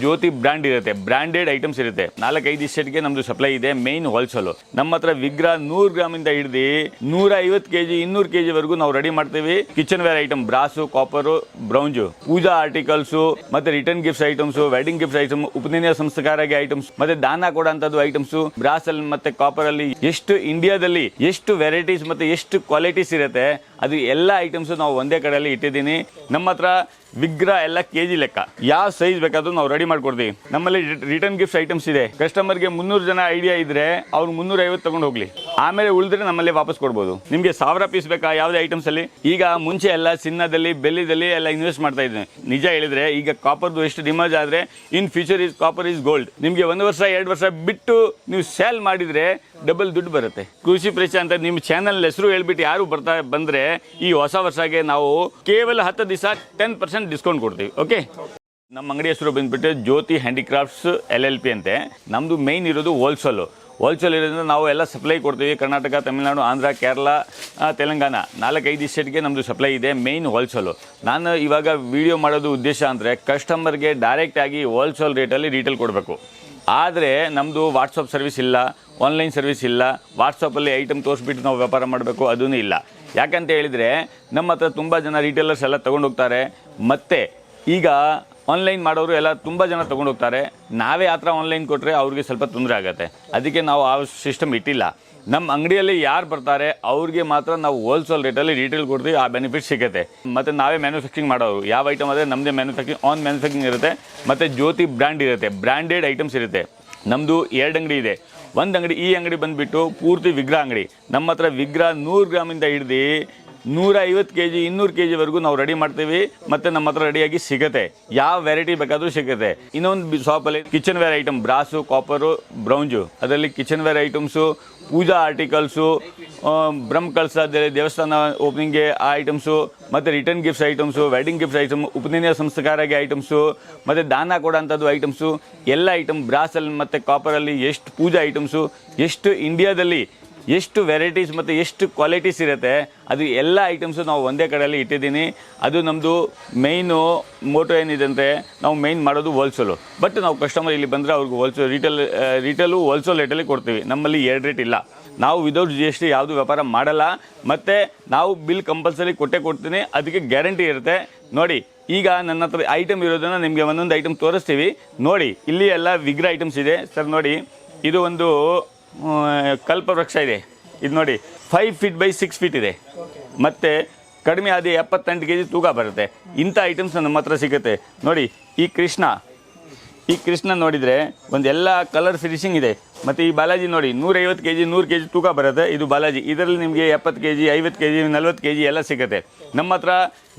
ಜ್ಯೋತಿ brand ಇರುತ್ತೆ, branded items ಇರುತ್ತೆ. ನಾಲ್ಕೈದು ಇಷ್ಟೆಟ್ಗೆ ನಮ್ದು ಸಪ್ಲೈ ಇದೆ ಮೇನ್ ಹೋಲ್ಸೇಲ್ ನಮ್ಮ ಹತ್ರ ವಿಗ್ರಹ ನೂರು ಗ್ರಾಮಿಂದ ಹಿಡಿದು ನೂರ ಐವತ್ತು ಕೆಜಿ, ಇನ್ನೂರು ಕೆಜಿ ಜಿವರೆಗೂ ನಾವು ರೆಡಿ ಮಾಡ್ತೀವಿ. Kitchen ware item brass copper bronze puja articles ಮತ್ತೆ return gifts items wedding gifts item ಉಪನಯನ ಸಂಸ್ಕಾರಕ್ಕೆ ಐಟಮ್ಸ್ ಮತ್ತೆ ದಾನ ಕೊಡೋಂಥದ್ದು ಐಟಮ್ಸ್ ಬ್ರಾಸ್ ಅಲ್ಲಿ ಮತ್ತೆ ಕಾಪರ್ ಅಲ್ಲಿ ಎಷ್ಟು ಇಂಡಿಯಾದಲ್ಲಿ ಎಷ್ಟು ವೆರೈಟೀಸ್ ಮತ್ತೆ ಎಷ್ಟು ಕ್ವಾಲಿಟೀಸ್ ಇರುತ್ತೆ, ಅದು ಎಲ್ಲ ಐಟಮ್ಸ್ ನಾವು ಒಂದೇ ಕಡೆಯಲ್ಲಿ ಇಟ್ಟಿದ್ದೀನಿ. ನಮ್ಮ ಹತ್ರ ವಿಗ್ರಹ ಎಲ್ಲ ಕೆಜಿ ಲೆಕ್ಕ. ಯಾವ ಸೈಜ್ ಬೇಕಾದ್ರೂ ನಾವು ರೆಡಿ ಮಾಡ್ಕೊಡ್ತೀವಿ. ನಮ್ಮಲ್ಲಿ ರಿಟರ್ನ್ ಗಿಫ್ಟ್ ಐಟಮ್ಸ್ ಇದೆ. ಕಸ್ಟಮರ್ಗೆ ಮುನ್ನೂರು ಜನ ಐಡಿಯಾ ಇದ್ರೆ ಅವ್ರು ಮುನ್ನೂರ ಐವತ್ತು ತಗೊಂಡು ಹೋಗ್ಲಿ. ಆಮೇಲೆ ಉಳಿದ್ರೆ ನಮ್ಮಲ್ಲಿ ವಾಪಸ್ ಕೊಡ್ಬೋದು. ನಿಮಗೆ ಸಾವಿರ ಪೀಸ್ ಬೇಕಾ? ಯಾವುದೇ ಐಟಮ್ಸ್ ಅಲ್ಲಿ? ಈಗ ಮುಂಚೆ ಎಲ್ಲ ಚಿನ್ನದಲ್ಲಿ, ಬೆಳ್ಳಿದಲ್ಲಿ ಎಲ್ಲ ಇನ್ವೆಸ್ಟ್ ಮಾಡ್ತಾ ಇದ್ದೀನಿ ನಿಜ ಹೇಳಿದ್ರೆ ಈಗ ಕಾಪರ್ದು ಎಷ್ಟು ಡಿಮಾಂಡ್ ಆದ್ರೆ in future is copper is gold ನಿಮಗೆ ಒಂದು ವರ್ಷ, ಎರಡು ವರ್ಷ ಬಿಟ್ಟು ನೀವು ಸೇಲ್ ಮಾಡಿದ್ರೆ ಡಬಲ್ ದುಡ್ಡು ಬರುತ್ತೆ. ಕೃಷಿ ಪ್ರೇಷ ಅಂತ ನಿಮ್ಮ ಚಾನಲ್ ಹೆಸರು ಹೇಳ್ಬಿಟ್ಟು ಯಾರು ಬರ್ತಾ ಬಂದ್ರೆ ಈ ಹೊಸ ವರ್ಷಕ್ಕೆ ನಾವು ಕೇವಲ ಹತ್ತು ದಿವಸ ಟೆನ್ ಡಿಸ್ಕೌಂಟ್ ಕೊಡ್ತೀವಿ ಓಕೆ ನಮ್ಮ ಅಂಗಡಿ ಹೆಸರು ಬಂದುಬಿಟ್ಟು Jyothi handicrafts L L P ಅಂತೆ. ನಮ್ಮದು ಮೇಯ್ನ್ ಇರೋದು ಹೋಲ್ಸೇಲು ಹೋಲ್ಸೇಲ್ ಇರೋದ್ರಿಂದ ನಾವು ಎಲ್ಲ ಸಪ್ಲೈ ಕೊಡ್ತೀವಿ. ಕರ್ನಾಟಕ, ತಮಿಳುನಾಡು, ಆಂಧ್ರ, ಕೇರಳ ತೆಲಂಗಾಣ. ನಾಲ್ಕೈದು ಸ್ಟೇಟ್ಗೆ ನಮ್ಮದು ಸಪ್ಲೈ ಇದೆ ಮೇಯ್ನ್ ಹೋಲ್ಸೇಲು ನಾನು ಇವಾಗ ವಿಡಿಯೋ ಮಾಡೋದು ಉದ್ದೇಶ ಅಂದರೆ ಕಸ್ಟಮರ್ಗೆ ಡೈರೆಕ್ಟಾಗಿ ಹೋಲ್ಸೇಲ್ ರೇಟಲ್ಲಿ ರೀಟೇಲ್ ಕೊಡಬೇಕು. ಆದರೆ ನಮ್ಮದು ವಾಟ್ಸಪ್ ಸರ್ವಿಸ್ ಇಲ್ಲ ಆನ್ಲೈನ್ ಸರ್ವಿಸ್ ಇಲ್ಲ ವಾಟ್ಸಪ್ಪಲ್ಲಿ ಐಟಮ್ ತೋರಿಸ್ಬಿಟ್ಟು ನಾವು ವ್ಯಾಪಾರ ಮಾಡಬೇಕು ಅದೂ ಇಲ್ಲ. ಯಾಕಂತ ಹೇಳಿದರೆ ನಮ್ಮ ಹತ್ರ ತುಂಬ ಜನ ರಿಟೇಲರ್ಸ್ ಎಲ್ಲ ತೊಗೊಂಡೋಗ್ತಾರೆ. ಮತ್ತು ಈಗ ಆನ್ಲೈನ್ ಮಾಡೋರು ಎಲ್ಲ ತುಂಬ ಜನ ತೊಗೊಂಡೋಗ್ತಾರೆ ನಾವೇ ಆ ಥರ ಆನ್ಲೈನ್ ಕೊಟ್ಟರೆ ಅವ್ರಿಗೆ ಸ್ವಲ್ಪ ತೊಂದರೆ ಆಗುತ್ತೆ. ಅದಕ್ಕೆ ನಾವು ಆ ಸಿಸ್ಟಮ್ ಇಟ್ಟಿಲ್ಲ. ನಮ್ಮ ಅಂಗಡಿಯಲ್ಲಿ ಯಾರು ಬರ್ತಾರೆ, ಅವ್ರಿಗೆ ಮಾತ್ರ ನಾವು ಹೋಲ್ಸೇಲ್ ರೇಟಲ್ಲಿ ರೀಟೇಲ್ ಕೊಡ್ತೀವಿ, ಆ ಬೆನಿಫಿಟ್ ಸಿಗುತ್ತೆ. ಮತ್ತು ನಾವೇ ಮ್ಯಾನುಫ್ಯಾಕ್ಚರಿಂಗ್ ಮಾಡೋರು. ಯಾವ ಐಟಮ್ ಆದರೆ ನಮ್ಮದೇ ಮ್ಯಾನುಫ್ಯಾಕ್ಚರಿಂಗ್ ಆನ್ ಮ್ಯಾನುಫ್ಯಾಕ್ಚರಿಂಗ್ ಇರುತ್ತೆ. ಮತ್ತು ಜ್ಯೋತಿ ಬ್ರ್ಯಾಂಡ್ ಇರುತ್ತೆ. ಬ್ರ್ಯಾಂಡೆಡ್ ಐಟಮ್ಸ್ ಇರುತ್ತೆ. ನಮ್ಮದು ಎರಡು ಅಂಗಡಿ ಇದೆ. ಒಂದು ಅಂಗಡಿ ಈ ಅಂಗಡಿ ಬಂದುಬಿಟ್ಟು ಪೂರ್ತಿ ವಿಗ್ರಹ ಅಂಗಡಿ. ನಮ್ಮ ಹತ್ರ ವಿಗ್ರಹ ನೂರು ಗ್ರಾಮಿಂದ ಹಿಡ್ದು ನೂರ ಐವತ್ತು ಕೆ ಜಿ, ಇನ್ನೂರು ಕೆ ಜಿವರೆಗೂ ನಾವು ರೆಡಿ ಮಾಡ್ತೀವಿ. ಮತ್ತು ನಮ್ಮ ಹತ್ರ ರೆಡಿಯಾಗಿ ಸಿಗುತ್ತೆ. ಯಾವ ವೆರೈಟಿ ಬೇಕಾದರೂ ಸಿಗುತ್ತೆ. ಇನ್ನೊಂದು ಶಾಪಲ್ಲಿ kitchen ware item, brass, copper bronze ಅದರಲ್ಲಿ kitchen ware items, puja articles ಬ್ರಹ್ಮ ಕಳಸ ದೇವಸ್ಥಾನ ಓಪನಿಂಗ್ಗೆ ಆ ಐಟಮ್ಸು, ಮತ್ತು return gifts items, wedding gifts item ಉಪನಯನ ಸಂಸ್ಕಾರಕ್ಕೆ ಐಟಮ್ಸು, ಮತ್ತು ದಾನ ಕೊಡೋಂಥದ್ದು ಐಟಮ್ಸು, ಎಲ್ಲ ಐಟಮ್ ಬ್ರಾಸಲ್ಲಿ ಮತ್ತು ಕಾಪರಲ್ಲಿ ಎಷ್ಟು ಪೂಜಾ ಐಟಮ್ಸು, ಎಷ್ಟು ಇಂಡಿಯಾದಲ್ಲಿ ಎಷ್ಟು ವೆರೈಟೀಸ್ ಮತ್ತು ಎಷ್ಟು ಕ್ವಾಲಿಟೀಸ್ ಇರುತ್ತೆ, ಅದು ಎಲ್ಲ ಐಟಮ್ಸು ನಾವು ಒಂದೇ ಕಡೆಯಲ್ಲಿ ಇಟ್ಟಿದ್ದೀನಿ. ಅದು ನಮ್ಮದು ಮೇಯ್ನು ಮೋಟೋ ಏನಿದೆ ಅಂದರೆ, ನಾವು ಮೇಯ್ನ್ ಮಾಡೋದು ಹೋಲ್ಸೇಲು ಬಟ್ ನಾವು ಕಸ್ಟಮರ್ ಇಲ್ಲಿ ಬಂದರೆ ಅವ್ರಿಗೆ ಹೋಲ್ಸೇಲ್ ರಿಟೇಲ್ ರಿಟೇಲು ಹೋಲ್ಸೇಲ್ ರೇಟಲ್ಲಿ ಕೊಡ್ತೀವಿ. ನಮ್ಮಲ್ಲಿ ಎರಡು ರೇಟ್ ಇಲ್ಲ. ನಾವು ವಿದೌಟ್ ಜಿ ಎಸ್ ಟಿ ಯಾವುದು ವ್ಯಾಪಾರ ಮಾಡಲ್ಲ. ಮತ್ತು ನಾವು ಬಿಲ್ ಕಂಪಲ್ಸರಿ ಕೊಟ್ಟೆ ಕೊಡ್ತೀನಿ. ಅದಕ್ಕೆ ಗ್ಯಾರಂಟಿ ಇರುತ್ತೆ. ನೋಡಿ, ಈಗ ನನ್ನ ಹತ್ರ ಐಟಮ್ ಇರೋದನ್ನು ನಿಮಗೆ ಒಂದೊಂದು ಐಟಮ್ ತೋರಿಸ್ತೀವಿ. ನೋಡಿ, ಇಲ್ಲಿ ಎಲ್ಲ ವಿಗ್ರ ಐಟಮ್ಸ್ ಇದೆ. ಸರ್, ನೋಡಿ, ಇದು ಒಂದು ಕಲ್ಪವೃಕ್ಷ ಇದೆ. ಇದು ನೋಡಿ five feet by six feet ಇದೆ. ಮತ್ತು ಕಡಿಮೆ ಆದ ಎಪ್ಪತ್ತೆಂಟು ಕೆ ಜಿ ತೂಕ ಬರುತ್ತೆ. ಇಂಥ ಐಟಮ್ಸ್ ನಮ್ಮ ಹತ್ರ ಸಿಗುತ್ತೆ. ನೋಡಿ, ಈ ಕೃಷ್ಣ ಈ ಕೃಷ್ಣ ನೋಡಿದರೆ ಒಂದು ಎಲ್ಲ ಕಲರ್ ಫಿನಿಶಿಂಗ್ ಇದೆ. ಮತ್ತು ಈ ಬಾಲಾಜಿ ನೋಡಿ, ನೂರೈವತ್ತು ಕೆ ಜಿ ನೂರು ಕೆ ಜಿ ತೂಕ ಬರುತ್ತೆ. ಇದು ಬಾಲಾಜಿ. ಇದರಲ್ಲಿ ನಿಮಗೆ ಎಪ್ಪತ್ತು ಕೆ ಜಿ ಐವತ್ತು ಕೆ ಜಿ ನಲ್ವತ್ತು ಕೆ ಜಿ ಎಲ್ಲ ಸಿಗುತ್ತೆ. ನಮ್ಮ ಹತ್ರ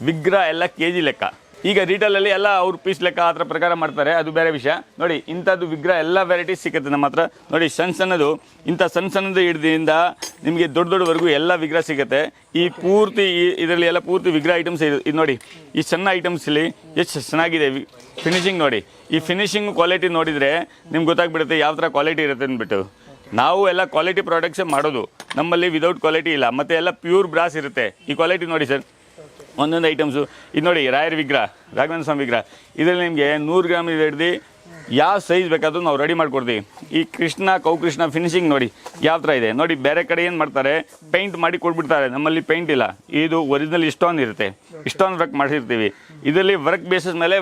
ವಿಗ್ರಹ ಎಲ್ಲ ಕೆ ಜಿ ಲೆಕ್ಕ. ಈಗ ರೀಟೇಲಲ್ಲಿ ಎಲ್ಲ ಅವ್ರ ಪೀಸ್ ಲೆಕ್ಕ ಆ ಪ್ರಕಾರ ಮಾಡ್ತಾರೆ, ಅದು ಬೇರೆ ವಿಷಯ. ನೋಡಿ, ಇಂಥದ್ದು ವಿಗ್ರಹ ಎಲ್ಲ ವೆರೈಟೀಸ್ ಸಿಗುತ್ತೆ ನಮ್ಮ ಹತ್ರ. ನೋಡಿ, ಸಣ್ಣ ಸಣ್ಣದು, ಇಂಥ ಸಣ್ಣ ಸಣ್ಣದು ಹಿಡಿದಿಂದ ನಿಮಗೆ ದೊಡ್ಡ ದೊಡ್ಡವರೆಗೂ ಎಲ್ಲ ವಿಗ್ರಹ ಸಿಗುತ್ತೆ. ಈ ಪೂರ್ತಿ ಇದರಲ್ಲಿ ಎಲ್ಲ ಪೂರ್ತಿ ವಿಗ್ರಹ ಐಟಮ್ಸ್ ಇದು ನೋಡಿ, ಈ ಸಣ್ಣ ಐಟಮ್ಸಲ್ಲಿ ಎಷ್ಟು ಚೆನ್ನಾಗಿದೆ ಫಿನಿಶಿಂಗ್ ನೋಡಿ. ಈ ಫಿನಿಶಿಂಗ್ ಕ್ವಾಲಿಟಿ ನೋಡಿದರೆ ನಿಮ್ಗೆ ಗೊತ್ತಾಗ್ಬಿಡುತ್ತೆ ಯಾವ ಥರ ಕ್ವಾಲಿಟಿ ಇರುತ್ತೆ ಅಂದ್ಬಿಟ್ಟು. ನಾವು ಎಲ್ಲ ಕ್ವಾಲಿಟಿ ಪ್ರಾಡಕ್ಟ್ಸೇ ಮಾಡೋದು. ನಮ್ಮಲ್ಲಿ ವಿದೌಟ್ ಕ್ವಾಲಿಟಿ ಇಲ್ಲ. ಮತ್ತು ಎಲ್ಲ ಪ್ಯೂರ್ ಬ್ರಾಸ್ ಇರುತ್ತೆ. ಈ ಕ್ವಾಲಿಟಿ ನೋಡಿ ಸರ್. ಒಂದೊಂದು ಐಟಮ್ಸು ಇದು ನೋಡಿ ರಾಯರ್ ವಿಗ್ರಹ ರಾಘವೇಂದ್ರ ಸ್ವಾಮಿ ವಿಗ್ರಹ. ಇದರಲ್ಲಿ ನಿಮಗೆ ನೂರು ಗ್ರಾಮ್ ಹಿಡ್ದು ಯಾವ ಸೈಜ್ ಬೇಕಾದ್ರೂ ನಾವು ರೆಡಿ ಮಾಡಿಕೊಡ್ತೀವಿ. ಈ ಕೃಷ್ಣ, ಕೌ ಕೃಷ್ಣ ಫಿನಿಶಿಂಗ್ ನೋಡಿ, ಯಾವ ಥರ ಇದೆ. ನೋಡಿ, ಬೇರೆ ಕಡೆ ಏನು ಮಾಡ್ತಾರೆ ಪೇಂಟ್ ಮಾಡಿ ಕೊಟ್ಬಿಡ್ತಾರೆ. ನಮ್ಮಲ್ಲಿ ಪೇಂಟ್ ಇಲ್ಲ. ಇದು ಒರಿಜಿನಲ್ ಇಷ್ಟೊಂದು ಇರುತ್ತೆ. ಇಷ್ಟೊಂದು ವರ್ಕ್ ಮಾಡಿರ್ತೀವಿ ಇದರಲ್ಲಿ ವರ್ಕ್ ಬೇಸಿಸ್ ಮೇಲೆ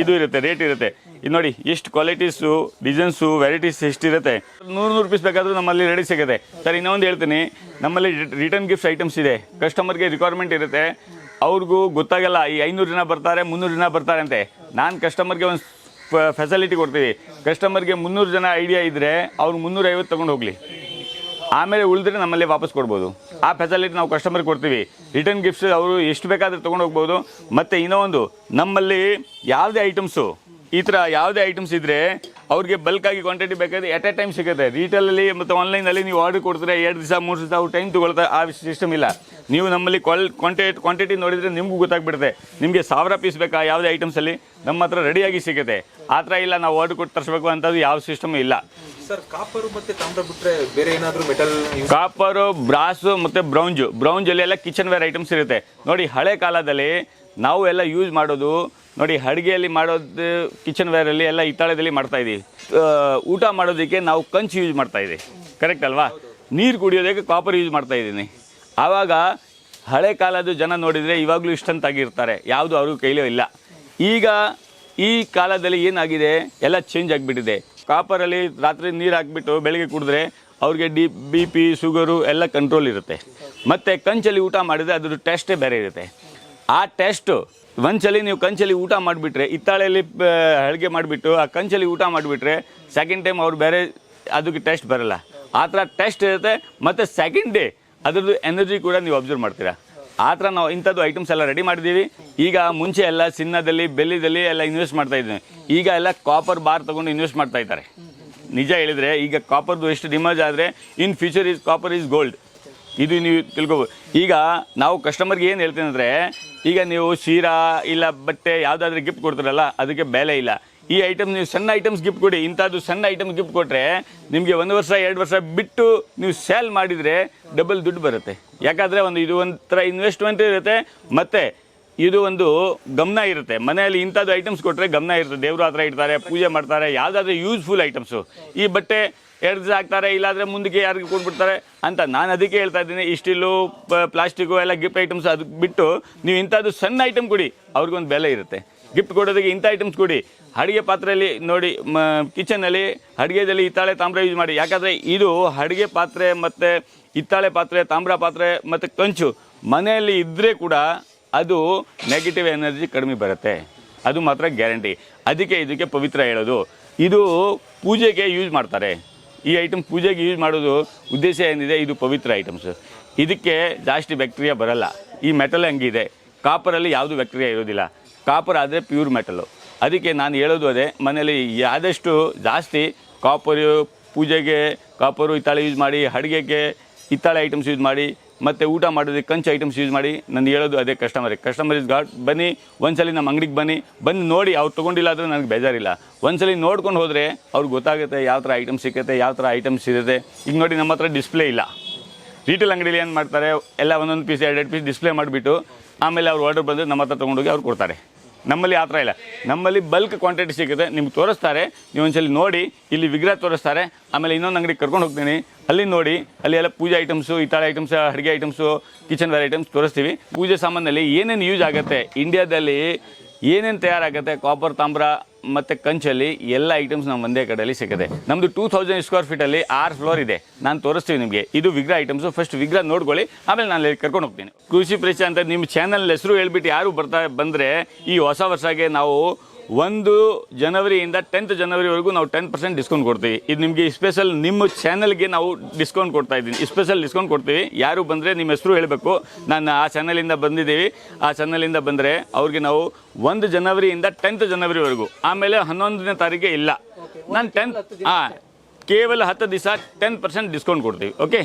ಇದು ಇರುತ್ತೆ ರೇಟ್ ಇರುತ್ತೆ. ಇದು ನೋಡಿ, ಎಷ್ಟು ಕ್ವಾಲಿಟೀಸು ಡಿಸೈನ್ಸು ವೆರೈಟೀಸ್ ಎಷ್ಟಿರುತ್ತೆ. ನೂರು ನೂರು ರೂಪೀಸ್ ಬೇಕಾದರೂ ನಮ್ಮಲ್ಲಿ ರೆಡಿ ಸಿಗುತ್ತೆ. ಸರ್, ಇನ್ನೊಂದು ಹೇಳ್ತೀನಿ. ನಮ್ಮಲ್ಲಿ ರಿಟರ್ನ್ ಗಿಫ್ಟ್ಸ್ ಐಟಮ್ಸ್ ಇದೆ. ಕಸ್ಟಮರ್ಗೆ ರಿಕ್ವೈರ್ಮೆಂಟ್ ಇರುತ್ತೆ. ಅವ್ರಿಗೂ ಗೊತ್ತಾಗಲ್ಲ, ಈ ಐನೂರು ಜನ ಬರ್ತಾರೆ, ಮುನ್ನೂರು ಜನ ಬರ್ತಾರೆ ಅಂತೆ. ನಾನು ಕಸ್ಟಮರ್ಗೆ ಒಂದು ಫೆಸಿಲಿಟಿ ಕೊಡ್ತೀವಿ. ಕಸ್ಟಮರ್ಗೆ ಮುನ್ನೂರು ಜನ ಐಡಿಯಾ ಇದ್ದರೆ ಅವ್ರು ಮುನ್ನೂರೈವತ್ತು ತೊಗೊಂಡು ಹೋಗಲಿ. ಆಮೇಲೆ ಉಳಿದ್ರೆ ನಮ್ಮಲ್ಲಿ ವಾಪಸ್ ಕೊಡ್ಬೋದು. ಆ ಫೆಸಿಲಿಟಿ ನಾವು ಕಸ್ಟಮರ್ ಕೊಡ್ತೀವಿ. ರಿಟರ್ನ್ ಗಿಫ್ಟ್ಸ್ ಅವರು ಎಷ್ಟು ಬೇಕಾದರೂ ತೊಗೊಂಡು ಹೋಗ್ಬೋದು. ಮತ್ತು ಇನ್ನೂ ಒಂದು ನಮ್ಮಲ್ಲಿ ಯಾವುದೇ ಐಟಮ್ಸು ಈ ಥರ ಯಾವುದೇ ಐಟಮ್ಸ್ ಇದ್ದರೆ ಅವ್ರಿಗೆ ಬಲ್ಕಾಗಿ ಕ್ವಾಂಟಿಟಿ ಬೇಕಾದ್ರೆ ಎಟ್ ಎ ಟೈಮ್ ಸಿಗುತ್ತೆ. ರೀಟೇಲಲ್ಲಿ ಮತ್ತು ಆನ್ಲೈನಲ್ಲಿ ನೀವು ಆರ್ಡರ್ ಕೊಡ್ತಾರೆ ಎರಡು ದಿವಸ ಮೂರು ದಿವಸ ಅವ್ರು ಟೈಮ್ ತೊಗೊಳ್ತಾರೆ ಆ ಸಿಸ್ಟಮ್ ಇಲ್ಲ. ನೀವು ನಮ್ಮಲ್ಲಿ ಕ್ವಾಲ್ ಕ್ವಾಂಟಿಟಿ ಕ್ವಾಂಟಿಟಿ ನೋಡಿದರೆ ನಿಮಗೂ ಗೊತ್ತಾಗ್ಬಿಡುತ್ತೆ. ನಿಮಗೆ ಸಾವಿರ ಪೀಸ್ ಬೇಕಾ ಯಾವುದೇ ಐಟಮ್ಸಲ್ಲಿ ನಮ್ಮ ಹತ್ರ ರೆಡಿಯಾಗಿ ಸಿಗುತ್ತೆ. ಆ ಥರ ಇಲ್ಲ ನಾವು ಆರ್ಡರ್ ಕೊಟ್ಟು ತರಿಸ್ಬೇಕು ಅಂತದ್ದು ಯಾವ ಸಿಸ್ಟಮ್ ಇಲ್ಲ. ಸರ್ ಕಾಪರು ಮತ್ತೆ ತಾಮ್ರ ಬೇರೆ ಏನಾದರೂ ಮೆಟಲ್ ಕಾಪರು ಬ್ರಾಸು ಮತ್ತು ಬ್ರೌಂಜು ಬ್ರೌಂಜಲ್ಲಿ ಎಲ್ಲ ಕಿಚನ್ ವೇರ್ ಐಟಮ್ಸ್ ಇರುತ್ತೆ. ನೋಡಿ ಹಳೆ ಕಾಲದಲ್ಲಿ ನಾವು ಎಲ್ಲ ಯೂಸ್ ಮಾಡೋದು ನೋಡಿ, ಅಡುಗೆಯಲ್ಲಿ ಮಾಡೋದು ಕಿಚನ್ ವೇರಲ್ಲಿ ಎಲ್ಲ ಮಾಡ್ತಾ ಇದ್ದೀವಿ ಊಟ ಮಾಡೋದಕ್ಕೆ ನಾವು ಕಂಚು ಯೂಸ್ ಮಾಡ್ತಾ ಇದೀವಿ. ಕರೆಕ್ಟ್ ಅಲ್ವಾ? ನೀರು ಕುಡಿಯೋದಕ್ಕೆ ಕಾಪರ್ ಯೂಸ್ ಮಾಡ್ತಾ ಇದ್ದೀನಿ ಆವಾಗ ಹಳೆ ಕಾಲದ ಜನ ನೋಡಿದರೆ ಇವಾಗಲೂ ಇಷ್ಟಂತಾಗಿರ್ತಾರೆ. ಯಾವುದು ಅವ್ರಿಗೂ ಕೈಲೂ ಇಲ್ಲ. ಈಗ ಈ ಕಾಲದಲ್ಲಿ ಏನಾಗಿದೆ? ಎಲ್ಲ ಚೇಂಜ್ ಆಗಿಬಿಟ್ಟಿದೆ. ಕಾಪರಲ್ಲಿ ರಾತ್ರಿ ನೀರು ಹಾಕ್ಬಿಟ್ಟು ಬೆಳಗ್ಗೆ ಕುಡಿದ್ರೆ ಅವ್ರಿಗೆ ಡಿ ಬಿ ಪಿ ಶುಗರು ಎಲ್ಲ ಕಂಟ್ರೋಲ್ ಇರುತ್ತೆ. ಮತ್ತು ಕಂಚಲ್ಲಿ ಊಟ ಮಾಡಿದರೆ ಅದ್ರದ್ದು ಟೇಸ್ಟೇ ಬೇರೆ ಇರುತ್ತೆ. ಆ ಟೆಸ್ಟು ಒಂದ್ಸಲಿ ನೀವು ಕಂಚಲಿ ಊಟ ಮಾಡಿಬಿಟ್ರೆ, ಹಿತ್ತಾಳೆಯಲ್ಲಿ ಅಡುಗೆ ಮಾಡಿಬಿಟ್ಟು ಆ ಕಂಚಲಿ ಊಟ ಮಾಡಿಬಿಟ್ರೆ ಸೆಕೆಂಡ್ ಟೈಮ್ ಅವ್ರು ಬೇರೆ ಅದಕ್ಕೆ ಟೆಸ್ಟ್ ಬರಲ್ಲ. ಆ ಥರ ಟೆಸ್ಟ್ ಇರುತ್ತೆ, ಮತ್ತು ಸೆಕೆಂಡ್ ಡೇ ಅದರದ್ದು ಎನರ್ಜಿ ಕೂಡ ನೀವು ಅಬ್ಸರ್ವ್ ಮಾಡ್ತೀರಾ. ಆ ಥರ ನಾವು ಇಂಥದ್ದು ಐಟಮ್ಸ್ ಎಲ್ಲ ರೆಡಿ ಮಾಡಿದ್ದೀವಿ. ಈಗ ಮುಂಚೆ ಎಲ್ಲ ಚಿನ್ನದಲ್ಲಿ ಬೆಳ್ಳಿದಲ್ಲಿ ಎಲ್ಲ ಇನ್ವೆಸ್ಟ್ ಮಾಡ್ತಾ ಇದ್ದೀವಿ ಈಗ ಎಲ್ಲ ಕಾಪರ್ ಬಾರ್ ತೊಗೊಂಡು ಇನ್ವೆಸ್ಟ್ ಮಾಡ್ತಾ ಇದ್ದಾರೆ. ನಿಜ ಹೇಳಿದರೆ ಈಗ ಕಾಪರ್ದು ಎಷ್ಟು ಡಿಮಾಂಡ್ ಆದರೆ in future is copper is gold ಇದು ನೀವು ತಿಳ್ಕೊಬೋದು ಈಗ ನಾವು ಕಸ್ಟಮರ್ಗೆ ಏನು ಹೇಳ್ತೀನಿ ಅಂದರೆ, ಈಗ ನೀವು ಸೀರಾ ಇಲ್ಲ ಬಟ್ಟೆ ಯಾವುದಾದ್ರೂ ಗಿಫ್ಟ್ ಕೊಡ್ತಾರಲ್ಲ, ಅದಕ್ಕೆ ಬೆಲೆ ಇಲ್ಲ. ಈ ಐಟಮ್ ನೀವು ಸಣ್ಣ ಐಟಮ್ಸ್ ಗಿಫ್ಟ್ ಕೊಡಿ, ಇಂಥದ್ದು ಸಣ್ಣ ಐಟಮ್ಸ್ ಗಿಫ್ಟ್ ಕೊಟ್ಟರೆ ನಿಮಗೆ ಒಂದು ವರ್ಷ, ಎರಡು ವರ್ಷ ಬಿಟ್ಟು ನೀವು ಸೇಲ್ ಮಾಡಿದರೆ ಡಬಲ್ ದುಡ್ಡು ಬರುತ್ತೆ. ಯಾಕಂದರೆ ಒಂದು ಇದು ಒಂಥರ ಇನ್ವೆಸ್ಟ್ಮೆಂಟ್ ಇರುತ್ತೆ, ಮತ್ತು ಇದು ಒಂದು ಗಮನ ಇರುತ್ತೆ. ಮನೆಯಲ್ಲಿ ಇಂಥದ್ದು ಐಟಮ್ಸ್ ಕೊಟ್ಟರೆ ಗಮನ ಇರುತ್ತೆ. ದೇವರು ಹತ್ರ ಇಡ್ತಾರೆ, ಪೂಜೆ ಮಾಡ್ತಾರೆ, ಯಾವುದಾದ್ರೂ ಯೂಸ್ಫುಲ್ ಐಟಮ್ಸು ಈ ಬಟ್ಟೆ ಎರಡು ದಿವಸ ಹಾಕ್ತಾರೆ ಇಲ್ಲಾಂದರೆ ಮುಂದಕ್ಕೆ ಯಾರಿಗೂ ಕೊಟ್ಬಿಡ್ತಾರೆ ಅಂತ ನಾನು ಅದಕ್ಕೆ ಹೇಳ್ತಾ ಇದ್ದೀನಿ. ಈ ಪ್ಲಾಸ್ಟಿಕ್ ಪ್ಲಾಸ್ಟಿಕ್ಕು ಎಲ್ಲ ಗಿಫ್ಟ್ ಐಟಮ್ಸ್ ಅದಕ್ಕೆ ಬಿಟ್ಟು ನೀವು ಇಂಥದ್ದು ಸಣ್ಣ ಐಟಮ್ ಕೊಡಿ, ಅವ್ರಿಗೊಂದು ಬೆಲೆ ಇರುತ್ತೆ. ಗಿಫ್ಟ್ ಕೊಡೋದಕ್ಕೆ ಇಂಥ ಐಟಮ್ಸ್ ಕೊಡಿ. ಅಡುಗೆ ಪಾತ್ರೆಯಲ್ಲಿ ನೋಡಿ, ಮ ಕಿಚನಲ್ಲಿ ಅಡುಗೆದಲ್ಲಿ ಹಿತ್ತಾಳೆ ತಾಮ್ರ ಯೂಸ್ ಮಾಡಿ. ಯಾಕಂದರೆ ಇದು ಅಡುಗೆ ಪಾತ್ರೆ ಮತ್ತು ಹಿತ್ತಾಳೆ ಪಾತ್ರೆ, ತಾಮ್ರ ಪಾತ್ರೆ ಮತ್ತು ಕಂಚು ಮನೆಯಲ್ಲಿ ಇದ್ದರೆ ಕೂಡ ಅದು ನೆಗೆಟಿವ್ ಎನರ್ಜಿ ಕಡಿಮೆ ಬರುತ್ತೆ. ಅದು ಮಾತ್ರ ಗ್ಯಾರಂಟಿ ಅದಕ್ಕೆ ಇದಕ್ಕೆ ಪವಿತ್ರ ಹೇಳೋದು. ಇದು ಪೂಜೆಗೆ ಯೂಸ್ ಮಾಡ್ತಾರೆ. ಈ ಐಟಮ್ ಪೂಜೆಗೆ ಯೂಸ್ ಮಾಡೋದು ಉದ್ದೇಶ ಏನಿದೆ? ಇದು ಪವಿತ್ರ ಐಟಮ್ಸ್ ಇದಕ್ಕೆ ಜಾಸ್ತಿ ಬ್ಯಾಕ್ಟೀರಿಯಾ ಬರಲ್ಲ. ಈ ಮೆಟಲ್ ಹಂಗಿದೆ. ಕಾಪರಲ್ಲಿ ಯಾವುದು ಬ್ಯಾಕ್ಟೀರಿಯಾ ಇರೋದಿಲ್ಲ. ಕಾಪರ್ ಆದರೆ ಪ್ಯೂರ್ ಮೆಟಲು ಅದಕ್ಕೆ ನಾನು ಹೇಳೋದು ಅದೇ, ಮನೆಯಲ್ಲಿ ಆದಷ್ಟು ಜಾಸ್ತಿ ಕಾಪರು ಪೂಜೆಗೆ ಕಾಪರು ಹಿತ್ತಾಳೆ ಯೂಸ್ ಮಾಡಿ, ಅಡುಗೆಗೆ ಹಿತ್ತಾಳೆ ಐಟಮ್ಸ್ ಯೂಸ್ ಮಾಡಿ ಮತ್ತು ಊಟ ಮಾಡೋದಕ್ಕೆ ಕಂಚು ಐಟಮ್ಸ್ ಯೂಸ್ ಮಾಡಿ ನಾನು ಹೇಳೋದು ಅದೇ ಕಸ್ಟಮರ್ ಕಸ್ಟಮರ್ ಇಸ್ ಗಾಡ್ ಬನ್ನಿ, ಒಂದ್ಸಲಿ ನಮ್ಮ ಅಂಗಡಿಗೆ ಬನ್ನಿ. ಬಂದು ನೋಡಿ, ಅವ್ರು ತೊಗೊಂಡಿಲ್ಲ ಆದರೆ ನನಗೆ ಬೇಜಾರಿಲ್ಲ. ಒಂದ್ಸಲಿ ನೋಡ್ಕೊಂಡು ಹೋದರೆ ಅವ್ರಿಗೆ ಗೊತ್ತಾಗುತ್ತೆ ಯಾವ ಥರ ಐಟಮ್ ಸಿಗುತ್ತೆ, ಯಾವ ಥರ ಐಟಮ್ಸ್ ಇರುತ್ತೆ ಈಗ ನೋಡಿ ನಮ್ಮ ಹತ್ರ ಡಿಸ್ಪ್ಲೇ ಇಲ್ಲ. ರೀಟೇಲ್ ಅಂಗಡಿಲಿ ಏನು ಮಾಡ್ತಾರೆ, ಎಲ್ಲ ಒಂದೊಂದು ಪೀಸ್ ಎರಡೆರಡು ಎರಡು ಪೀಸ್ ಡಿಸ್ಪ್ಲೇ ಮಾಡಿಬಿಟ್ಟು, ಆಮೇಲೆ ಅವ್ರು ಆರ್ಡರ್ ಬಂದು ನಮ್ಮ ಹತ್ರ ತೊಗೊಂಡೋಗಿ ಅವ್ರು ಕೊಡ್ತಾರೆ. ನಮ್ಮಲ್ಲಿ ಆ ಥರ ಇಲ್ಲ. ನಮ್ಮಲ್ಲಿ ಬಲ್ಕ್ ಕ್ವಾಂಟಿಟಿ ಸಿಗುತ್ತೆ. ನಿಮ್ಗೆ ತೋರಿಸ್ತಾರೆ. ನೀವು ಒಂದ್ಸಲಿ ನೋಡಿ, ಇಲ್ಲಿ ವಿಗ್ರಹ ತೋರಿಸ್ತಾರೆ. ಆಮೇಲೆ ಇನ್ನೊಂದು ಅಂಗಡಿಗೆ ಕರ್ಕೊಂಡು ಹೋಗ್ತೀನಿ. ಅಲ್ಲಿ ನೋಡಿ, ಅಲ್ಲಿ ಎಲ್ಲ ಪೂಜೆ ಐಟಮ್ಸು ಇತಾಳೆ ಐಟಮ್ಸ್ ಅಡುಗೆ ಐಟಮ್ಸು ಕಿಚನ್ ವೇರ್ ಐಟಮ್ಸ್ ತೋರಿಸ್ತೀವಿ. ಪೂಜೆ ಸಾಮಾನಲ್ಲಿ ಏನೇನು ಯೂಸ್ ಆಗುತ್ತೆ? ಇಂಡಿಯಾದಲ್ಲಿ ಏನೇನು ತಯಾರಾಗುತ್ತೆ? ಕಾಪರ್ ತಾಮ್ರ ಮತ್ತು ಕಂಚಲ್ಲಿ ಎಲ್ಲ ಐಟಮ್ಸ್ ನಮ್ಮ ಒಂದೇ ಕಡೆಯಲ್ಲಿ ಸಿಗುತ್ತೆ. ನಮ್ಮದು ಟೂ ತೌಸಂಡ್ ಸ್ಕ್ವೇರ್ ಫೀಟಲ್ಲಿ ಆರು ಫ್ಲೋರ್ ಇದೆ. ನಾನು ತೋರಿಸ್ತೀವಿ ನಿಮಗೆ. ಇದು ವಿಗ್ರಹ ಐಟಮ್ಸು ಫಸ್ಟ್ ವಿಗ್ರಹ ನೋಡ್ಕೊಳ್ಳಿ. ಆಮೇಲೆ ನಾನು ಇಲ್ಲಿ ಕರ್ಕೊಂಡು ಹೋಗ್ತೀನಿ. ಕೃಷಿ ಪ್ರಶ್ನೆ ಅಂತ ನಿಮ್ಮ ಚಾನಲ್ ಹೆಸರು ಹೇಳ್ಬಿಟ್ಟು ಯಾರು ಬರ್ತಾ ಬಂದರೆ ಈ ಹೊಸ ವರ್ಷಕ್ಕೆ ನಾವು ಒಂದು ಜನವರಿಯಿಂದ ಟೆಂತ್ ಜನವರಿವರೆಗೂ ನಾವು ಟೆನ್ ಪರ್ಸೆಂಟ್ ಡಿಸ್ಕೌಂಟ್ ಕೊಡ್ತೀವಿ. ಇದು ನಿಮಗೆ ಸ್ಪೆಷಲ್ ನಿಮ್ಮ ಚಾನಲ್ಗೆ ನಾವು ಡಿಸ್ಕೌಂಟ್ ಕೊಡ್ತಾ ಇದ್ದೀನಿ. ಸ್ಪೆಷಲ್ ಡಿಸ್ಕೌಂಟ್ ಕೊಡ್ತೀವಿ. ಯಾರು ಬಂದರೆ ನಿಮ್ಮ ಹೆಸರು ಹೇಳಬೇಕು. ನಾನು ಆ ಚಾನಲಿಂದ ಬಂದಿದ್ದೀವಿ. ಆ ಚಾನಲಿಂದ ಬಂದರೆ ಅವ್ರಿಗೆ ನಾವು ಒಂದು ಜನವರಿಯಿಂದ ಟೆಂತ್ ಜನವರಿವರೆಗೂ. ಆಮೇಲೆ ಹನ್ನೊಂದನೇ ತಾರೀಕಿಗೆ ಇಲ್ಲ. ನಾನು ಟೆಂತ್ ಹಾಂ ಕೇವಲ ಹತ್ತು ದಿವಸ ಟೆನ್ ಪರ್ಸೆಂಟ್ ಡಿಸ್ಕೌಂಟ್ ಕೊಡ್ತೀವಿ. ಓಕೆ